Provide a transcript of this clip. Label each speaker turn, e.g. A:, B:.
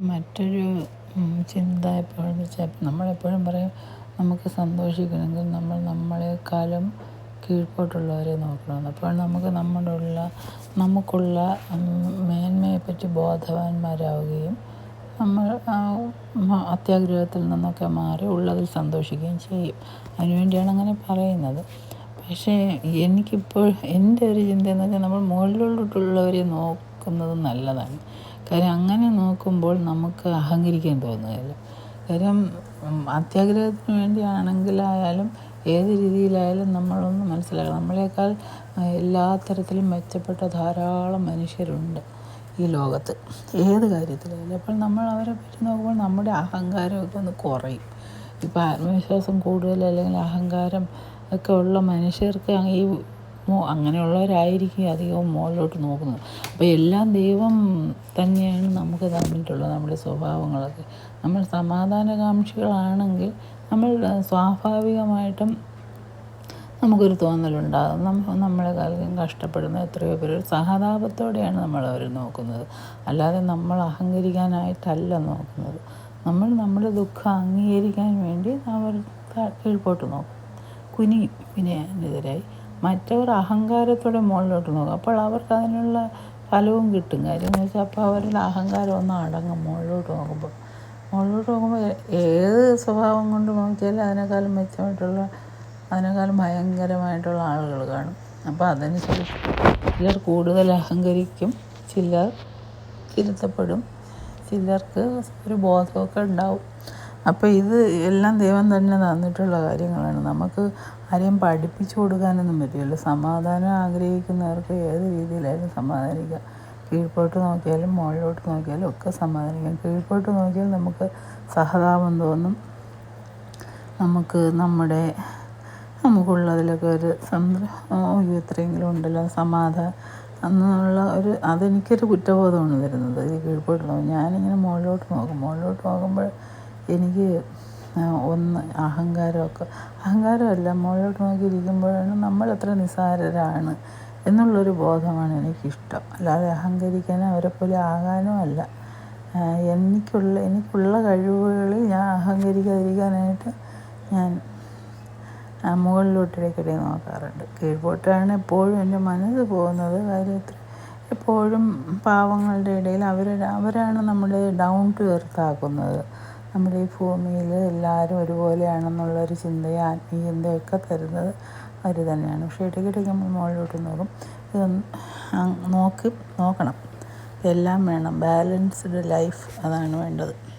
A: മറ്റൊരു ചിന്ത എപ്പോഴെന്ന് വെച്ചാൽ നമ്മളെപ്പോഴും പറയും നമുക്ക് സന്തോഷിക്കണമെങ്കിൽ നമ്മൾ നമ്മളെക്കാളും കീഴ്പോട്ടുള്ളവരെ നോക്കണമെന്ന് അപ്പോൾ നമുക്ക് നമ്മളുള്ള നമുക്കുള്ള മേന്മയെപ്പറ്റി ബോധവാന്മാരാവുകയും നമ്മൾ അത്യാഗ്രഹത്തിൽ നിന്നൊക്കെ മാറി ഉള്ളതിൽ സന്തോഷിക്കുകയും ചെയ്യും. അതിനുവേണ്ടിയാണ് അങ്ങനെ പറയുന്നത്. പക്ഷേ എനിക്കിപ്പോൾ എന്റെ ഒരു ചിന്ത എന്ന് വെച്ചാൽ നമ്മൾ മുകളിലോട്ടുള്ളവരെ നോക്കുന്നത് നല്ലതാണ്. കാര്യം അങ്ങനെ നോക്കുമ്പോൾ നമുക്ക് അഹങ്കരിക്കാൻ തോന്നുകയില്ല. കാര്യം അത്യാഗ്രഹത്തിന് വേണ്ടിയാണെങ്കിലായാലും ഏത് രീതിയിലായാലും നമ്മളൊന്ന് മനസ്സിലാക്കണം. നമ്മളെക്കാൾ എല്ലാ തരത്തിലും മെച്ചപ്പെട്ട ധാരാളം മനുഷ്യരുണ്ട് ഈ ലോകത്ത്. ഏത് കാര്യത്തിലായാലും. അപ്പോൾ നമ്മൾ അവരെ പറ്റി നോക്കുമ്പോൾ നമ്മുടെ അഹങ്കാരമൊക്കെ ഒന്ന് കുറയും. ഇപ്പോൾ ആത്മവിശ്വാസം കൂടുതൽ അല്ലെങ്കിൽ അഹങ്കാരം ഒക്കെ ഉള്ള മനുഷ്യർക്ക് ഈ അങ്ങനെയുള്ളവരായിരിക്കും അധികവും മുകളിലോട്ട് നോക്കുന്നത്. അപ്പോൾ എല്ലാം ദൈവം തന്നെയാണ് നമുക്ക് തന്നിട്ടുള്ളത് നമ്മുടെ സ്വഭാവങ്ങളൊക്കെ. നമ്മൾ സമാധാനകാംക്ഷികളാണെങ്കിൽ നമ്മൾ സ്വാഭാവികമായിട്ടും നമുക്കൊരു തോന്നലുണ്ടാകും. നമ്മൾ നമ്മളെ കാലം കഷ്ടപ്പെടുന്ന എത്രയോ പേർ സഹതാപത്തോടെയാണ് നമ്മൾ അവർ നോക്കുന്നത്. അല്ലാതെ നമ്മൾ അഹങ്കരിക്കാനായിട്ടല്ല നോക്കുന്നത്. നമ്മൾ നമ്മുടെ ദുഃഖം അംഗീകരിക്കാൻ വേണ്ടി അവർ കീഴ്പോട്ട് നോക്കും. കുനിയും വിനയനെതിരായി മറ്റവർ അഹങ്കാരത്തോടെ മുകളിലോട്ട് നോക്കും. അപ്പോൾ അവർക്ക് അതിനുള്ള ഫലവും കിട്ടും. കാര്യം എന്ന് വെച്ചാൽ അപ്പോൾ അവരുടെ അഹങ്കാരം ഒന്ന് അടങ്ങും മുകളിലോട്ട് നോക്കുമ്പോൾ. മുകളിലോട്ട് നോക്കുമ്പോൾ ഏത് സ്വഭാവം കൊണ്ട് നോക്കിയാലും അതിനേക്കാളും മെച്ചമായിട്ടുള്ള അതിനേക്കാളും ഭയങ്കരമായിട്ടുള്ള ആളുകൾ കാണും. അപ്പോൾ അതനുസരിച്ച് ചിലർ കൂടുതൽ അഹങ്കരിക്കും ചിലർ തിരുത്തപ്പെടും ചിലർക്ക് ഒരു ബോധമൊക്കെ ഉണ്ടാവും. അപ്പോൾ ഇത് എല്ലാം ദൈവം തന്നെ തന്നിട്ടുള്ള കാര്യങ്ങളാണ്. നമുക്ക് ആരെയും പഠിപ്പിച്ചു കൊടുക്കാനൊന്നും പറ്റില്ല. സമാധാനം ആഗ്രഹിക്കുന്നവർക്ക് ഏത് രീതിയിലായാലും സമാധാനിക്കാം. കീഴ്പോട്ട് നോക്കിയാലും മുകളിലോട്ട് നോക്കിയാലും ഒക്കെ സമാധാനിക്കാം. കീഴ്പോട്ട് നോക്കിയാൽ നമുക്ക് സഹതാപം തോന്നും. നമുക്ക് നമ്മുടെ നമുക്കുള്ളതിലൊക്കെ ഒരു അയ്യോ ഇത്രയെങ്കിലും ഉണ്ടല്ലോ സമാധാനം എന്നുള്ള ഒരു അതെനിക്കൊരു കുറ്റബോധമാണ് വരുന്നത്. ഈ കീഴ്പോട്ട് നോക്കും ഞാനിങ്ങനെ മുകളിലോട്ട് നോക്കും. മുകളിലോട്ട് നോക്കുമ്പോൾ എനിക്ക് ഒന്ന് അഹങ്കാരമൊക്കെ അഹങ്കാരമല്ല മുകളിലോട്ട് നോക്കിയിരിക്കുമ്പോഴാണ് നമ്മൾ എത്ര നിസ്സാരരാണ് എന്നുള്ളൊരു ബോധമാണ് എനിക്കിഷ്ടം. അല്ലാതെ അഹങ്കരിക്കാനും അവരെപ്പോലെ ആകാനും അല്ല എനിക്കുള്ള എനിക്കുള്ള കഴിവുകളിൽ ഞാൻ അഹങ്കരിക്കാതിരിക്കാനായിട്ട് ഞാൻ മുകളിലോട്ട് ഇടയ്ക്കിടെ നോക്കാറുണ്ട്. കീഴ്പോട്ടാണ് എപ്പോഴും എന്റെ മനസ്സ് പോകുന്നത്. കാര്യത്തിൽ എപ്പോഴും പാവങ്ങളുടെ ഇടയിൽ അവർ അവരാണ് നമ്മളെ ഡൗൺ ടു എർത്ത് ആക്കുന്നത്. നമ്മുടെ ഈ ഭൂമിയിൽ എല്ലാവരും ഒരുപോലെയാണെന്നുള്ളൊരു ചിന്തയും ആത്മീയതയൊക്കെ തരുന്നത് അവർ തന്നെയാണ്. പക്ഷേ ഇടയ്ക്കിടയ്ക്ക് നമ്മൾ മുകളിലോട്ട് നോക്കും. നോക്ക് നോക്കണം. എല്ലാം വേണം. ബാലൻസ്ഡ് ലൈഫ് അതാണ് വേണ്ടത്.